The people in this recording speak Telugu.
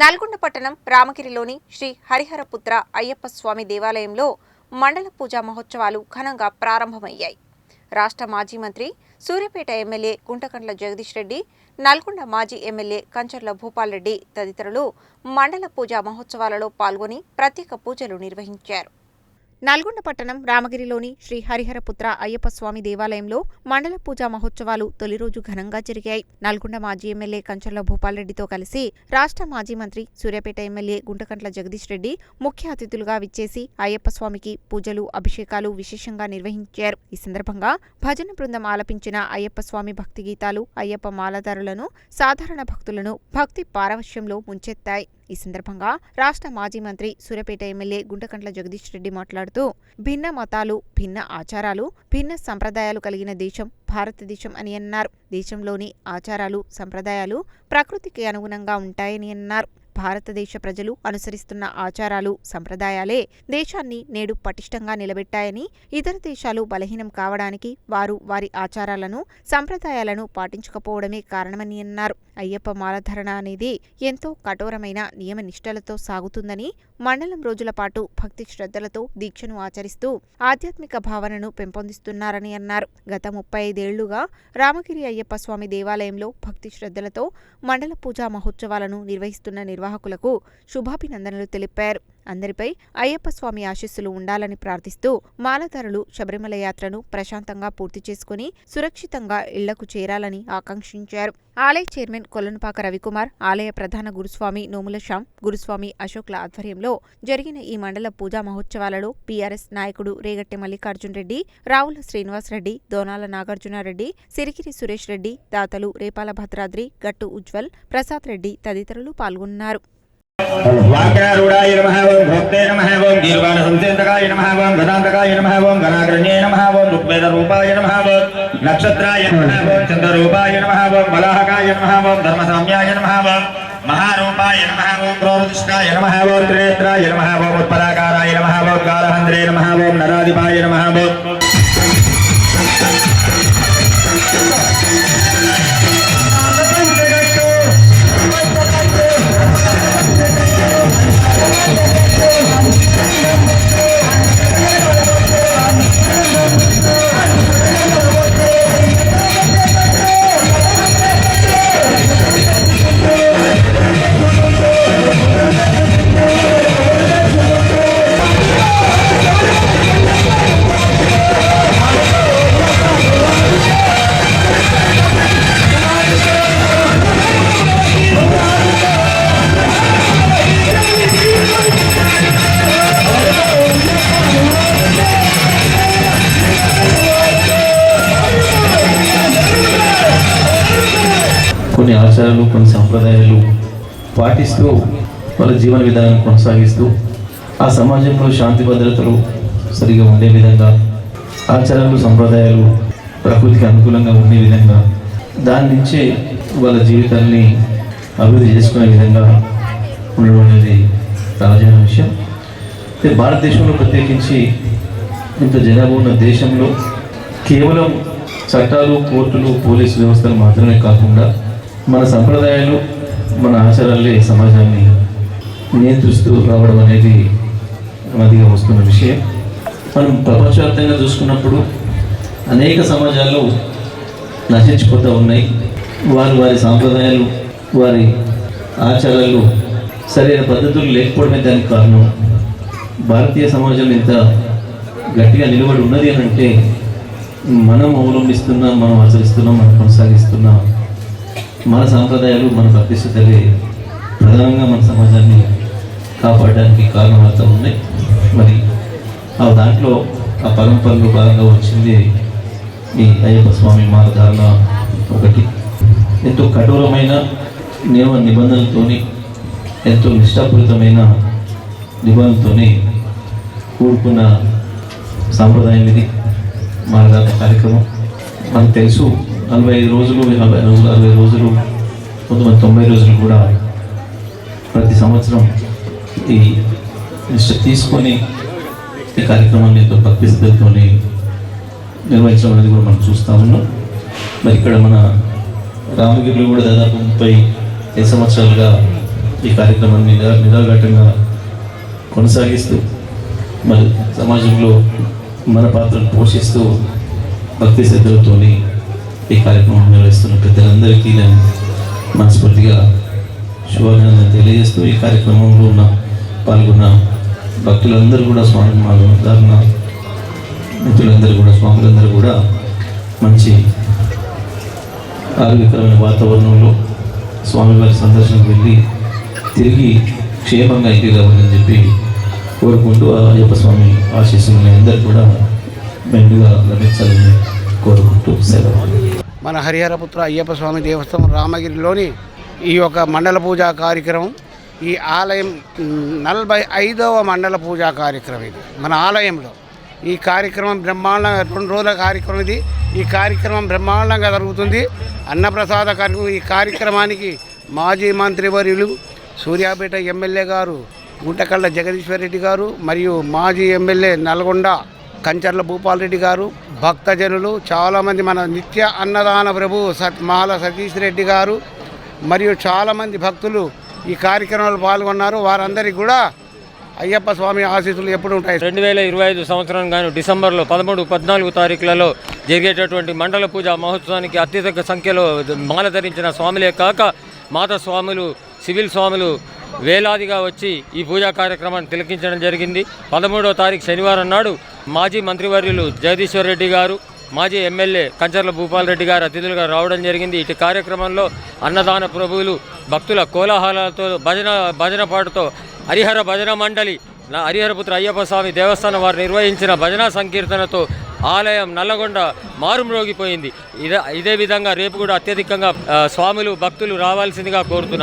నల్గొండ పట్టణం రామగిరిలోని శ్రీ హరిహరపుత్ర అయ్యప్ప స్వామి దేవాలయంలో మండల పూజా మహోత్సవాలు ఘనంగా ప్రారంభమయ్యాయి. రాష్ట్ర మాజీ మంత్రి సూర్యాపేట ఎమ్మెల్యే గుంటకండ్ల జగదీష్ రెడ్డి నల్గొండ మాజీ ఎమ్మెల్యే కంచర్ల భూపాల్ రెడ్డి తదితరులు మండల పూజా మహోత్సవాలలో పాల్గొని ప్రత్యేక పూజలు నిర్వహించారు. నల్గొండ పట్టణం రామగిరిలోని శ్రీ హరిహరపుత్ర అయ్యప్ప స్వామి దేవాలయంలో మండల పూజా మహోత్సవాలు తొలి రోజు ఘనంగా జరిగాయి. నల్గొండ మాజీ ఎమ్మెల్యే కంచర్ల భూపాల్రెడ్డితో కలిసి రాష్ట్ర మాజీ మంత్రి సూర్యాపేట ఎమ్మెల్యే గుంటకంట్ల జగదీష్ రెడ్డి ముఖ్య అతిథులుగా విచ్చేసి అయ్యప్ప స్వామికి పూజలు అభిషేకాలు విశేషంగా నిర్వహించారు. ఈ సందర్భంగా భజన బృందం ఆలపించిన అయ్యప్ప స్వామి భక్తి గీతాలు అయ్యప్ప మాలదారులను సాధారణ భక్తులను భక్తి పారవశ్యంలో ముంచెత్తాయి. ఈ సందర్భంగా రాష్ట్ర మాజీ మంత్రి సూర్యపేట ఎమ్మెల్యే గుంటకంట్ల జగదీష్ రెడ్డి మాట్లాడుతూ భిన్న మతాలు భిన్న ఆచారాలు భిన్న సంప్రదాయాలు కలిగిన దేశం భారతదేశం అని అన్నారు. దేశంలోని ఆచారాలు సంప్రదాయాలు ప్రకృతికి అనుగుణంగా ఉంటాయని అన్నారు. భారతదేశ ప్రజలు అనుసరిస్తున్న ఆచారాలు సంప్రదాయాలే దేశాన్ని నేడు పటిష్టంగా నిలబెట్టాయని ఇతర దేశాలు బలహీనం కావడానికి వారు వారి ఆచారాలను సంప్రదాయాలను పాటించకపోవడమే కారణమని అన్నారు. అయ్యప్ప మాలధరణ అనేది ఎంతో కఠోరమైన నియమ నిష్టలతో సాగుతుందని మండలం రోజుల పాటు భక్తి శ్రద్ధలతో దీక్షను ఆచరిస్తూ ఆధ్యాత్మిక భావనను పెంపొందిస్తున్నారని అన్నారు. గత ముప్పై ఐదేళ్ళుగా రామగిరి అయ్యప్ప స్వామి దేవాలయంలో భక్తి శ్రద్ధలతో మండల పూజా మహోత్సవాలను నిర్వహిస్తున్న నిర్వాహకులకు శుభాభినందనలు తెలిపారు. అందరిపై అయ్యప్ప స్వామి ఆశీస్సులు ఉండాలని ప్రార్థిస్తూ మాలధారులు శబరిమల యాత్రను ప్రశాంతంగా పూర్తి చేసుకుని సురక్షితంగా ఇళ్ళకు చేరాలని ఆకాంక్షించారు. ఆలయ చైర్మన్ కొల్లనపాక రవికుమార్ ఆలయ ప్రధాన గురుస్వామి నోముల శ్యామ్ గురుస్వామి అశోక్ల ఆధ్వర్యంలో జరిగిన ఈ మండల పూజా మహోత్సవాలలో పీఆర్ఎస్ నాయకుడు రేగట్టె మల్లికార్జున్ రెడ్డి రావుల శ్రీనివాస్ రెడ్డి దోనాల నాగార్జునారెడ్డి సిరికిరి సురేష్ రెడ్డి దాతలు రేపాల భద్రాద్రి గట్టు ఉజ్వల్ ప్రసాద్ రెడ్డి తదితరులు పాల్గొన్నారు. వాక్యారూఢాయ నమ ఓం భోక్తే నమ ఓం గీర్వాణ సంసేంతకాయ నమ ఓం గదాంతకాయ నమ ఓం గణాగ్రణ్యే నమ ఓం ఋగ్వేద రూపాయ నమ ఓం నక్షత్రాయ నమ ఓం చంద్రరూపాయ నమ ఓం బలాహకాయ నమ ఓం ధర్మసామ్యాయ నమ ఓం మహారూపాయ నమః ఓం క్రోధృష్టాయ నమః ఓం త్రినేత్రాయ నమః ఓం ఉత్పలాకారాయ నమః ఓం కాలహంద్రే నమః ఓం నరాధిపాయ నమః ఓం ఆచారాలు కొన్ని సంప్రదాయాలు పాటిస్తూ వాళ్ళ జీవన విధానాన్ని కొనసాగిస్తూ ఆ సమాజంలో శాంతి భద్రతలు సరిగా ఉండే విధంగా ఆచారాలు సంప్రదాయాలు ప్రకృతికి అనుకూలంగా ఉండే విధంగా దాని నుంచే వాళ్ళ జీవితాన్ని అభివృద్ధి చేసుకునే విధంగా ఉండడం అనేది సహజమైన విషయం. అయితే భారతదేశంలో ప్రత్యేకించి ఇంత జనాభా ఉన్న దేశంలో కేవలం చట్టాలు కోర్టులు పోలీసు వ్యవస్థలు మాత్రమే కాకుండా మన సంప్రదాయాలు మన ఆచారాలే సమాజాన్ని నియంత్రిస్తూ రావడం అనేది నదిగా వస్తున్న విషయం. మనం ప్రపంచవ్యాప్తంగా చూసుకున్నప్పుడు అనేక సమాజాల్లో నశించిపోతూ ఉన్నాయి. వారు వారి సాంప్రదాయాలు వారి ఆచారాలు సరైన పద్ధతులు లేకపోవడమే దానికి కారణం. భారతీయ సమాజం ఇంత గట్టిగా నిలబడి ఉన్నది అని అంటే మనం అవలంబిస్తున్నాం మనం ఆచరిస్తున్నాం మనం కొనసాగిస్తున్నాం. మన సాంప్రదాయాలు మన భక్తిశ్రద్ధలే ప్రధానంగా మన సమాజాన్ని కాపాడడానికి కారణమవుతూ ఉన్నాయి. మరి ఆ దాంట్లో ఆ పరంపరలో భాగంగా వచ్చింది ఈ అయ్యప్ప స్వామి మాలధారణ ఒకటి. ఎంతో కఠోరమైన నియమ నిబంధనలతోని ఎంతో నిష్టాపూరితమైన నిబంధనలతోని కూడుకున్న సాంప్రదాయం ఇది. మాలధారణ కార్యక్రమం మనకు తెలుసు. నలభై ఐదు రోజులు నలభై రోజులు అరవై రోజులు కొంతమంది తొంభై రోజులు కూడా ప్రతి సంవత్సరం ఈ నిష్ట తీసుకొని ఈ కార్యక్రమాన్ని ఎంతో భక్తి నిర్వహించడం అనేది కూడా మనం చూస్తూ ఉన్నాం. మరి ఇక్కడ మన రామగిరిలో కూడా దాదాపు ముప్పై ఐదు సంవత్సరాలుగా ఈ కార్యక్రమాన్ని నిరాఘాటంగా కొనసాగిస్తూ మరి సమాజంలో మన పాత్రను పోషిస్తూ భక్తి శ్రద్ధలతోని ఈ కార్యక్రమం నిర్వహిస్తున్న పెద్దలందరికీ నేను మనస్ఫూర్తిగా శుభాభినందన తెలియజేస్తూ ఈ కార్యక్రమంలో ఉన్న పాల్గొన్న భక్తులందరూ కూడా స్వామి మార్గధారణ మిత్రులందరూ కూడా స్వాములందరూ కూడా మంచి ఆరోగ్యకరమైన వాతావరణంలో స్వామివారి సందర్శనకు వెళ్ళి తిరిగి క్షేమంగా ఇంటికి రావాలని చెప్పి కోరుకుంటూ అయ్యప్ప స్వామి ఆశీస్సులు అందరూ కూడా మెండుగా లభించాలని కోరుకుంటూ సెలవు. మన హరిహరపుత్ర అయ్యప్ప స్వామి దేవస్థానం రామగిరిలోని ఈ యొక్క మండల పూజా కార్యక్రమం. ఈ ఆలయం నలభై ఐదవ మండల పూజా కార్యక్రమం ఇది. మన ఆలయంలో. ఈ కార్యక్రమం బ్రహ్మాండంగా రెండు రోజుల కార్యక్రమం ఇది. ఈ కార్యక్రమం బ్రహ్మాండంగా జరుగుతుంది. అన్నప్రసాద కార్యక్రమం ఈ కార్యక్రమానికి మాజీ మంత్రివర్యులు సూర్యాపేట ఎమ్మెల్యే గారు గుంటకళ్ళ జగదీశ్వర్ రెడ్డి గారు మరియు మాజీ ఎమ్మెల్యే నల్గొండ కంచర్ల భూపాల్ రెడ్డి గారు భక్తజనులు చాలామంది మన నిత్య అన్నదాన ప్రభు సత్ మాల సతీష్ రెడ్డి గారు మరియు చాలామంది భక్తులు ఈ కార్యక్రమంలో పాల్గొన్నారు. వారందరికీ కూడా అయ్యప్ప స్వామి ఆశీస్సులు ఎప్పుడు ఉంటాయి? రెండు వేల ఇరవై ఐదు సంవత్సరం గాను డిసెంబర్లో పదమూడు పద్నాలుగు తారీఖులలో జరిగేటటువంటి మండల పూజ మహోత్సవానికి అత్యధిక సంఖ్యలో మాల ధరించిన స్వాములే కాక మాత స్వాములు సివిల్ స్వాములు వేలాదిగా వచ్చి ఈ పూజా కార్యక్రమాన్ని తిలకించడం జరిగింది. పదమూడవ తారీఖు శనివారం నాడు మాజీ మంత్రివర్యులు జగదీశ్వర్ రెడ్డి గారు మాజీ ఎమ్మెల్యే కంచర్ల భూపాల్ రెడ్డి గారు అతిథులుగా రావడం జరిగింది. ఇటు కార్యక్రమంలో అన్నదాన ప్రభువులు భక్తుల కోలాహలాలతో భజన భజన పాటతో హరిహర భజన మండలి నా హరిహరపుత్ర అయ్యప్ప స్వామి దేవస్థానం వారు నిర్వహించిన భజన సంకీర్తనతో ఆలయం నల్లగొండ మారుమ్రోగిపోయింది. ఇదే ఇదే విధంగా రేపు కూడా అత్యధికంగా స్వాములు భక్తులు రావాల్సిందిగా కోరుతున్నాం.